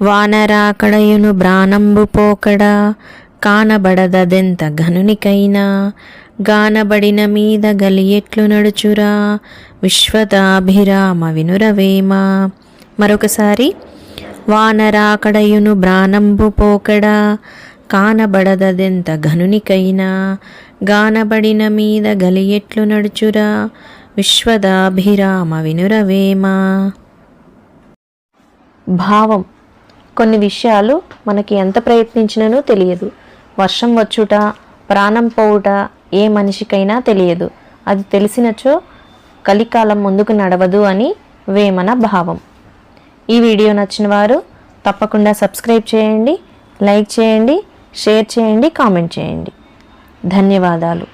వానరాకడయును బ్రానంబు పోకడ కానబడదదెంత ఘనునికైనా? గానబడిన మీద గలియెట్లు నడుచురా? విశ్వదాభిరామ వినురవేమ? మరొకసారి వానరాకడయును బ్రానంబు పోకడ కానబడదదెంత ఘనునికైనా? గానబడిన మీద గలియెట్లు నడుచురా? విశ్వదాభిరామ వినురవేమ? భావం కొన్ని విషయాలు మనకి ఎంత ప్రయత్నించినను తెలియదు. వర్షం వచ్చుట ప్రాణం పోవుట ఏ మనిషికైనా తెలియదు. అది తెలిసినచో కలికాలం ముందుకు నడవదు అని వేమన భావం. ఈ వీడియో నచ్చిన వారు తప్పకుండా సబ్స్క్రైబ్ చేయండి లైక్ చేయండి షేర్ చేయండి కామెంట్ చేయండి. ధన్యవాదాలు.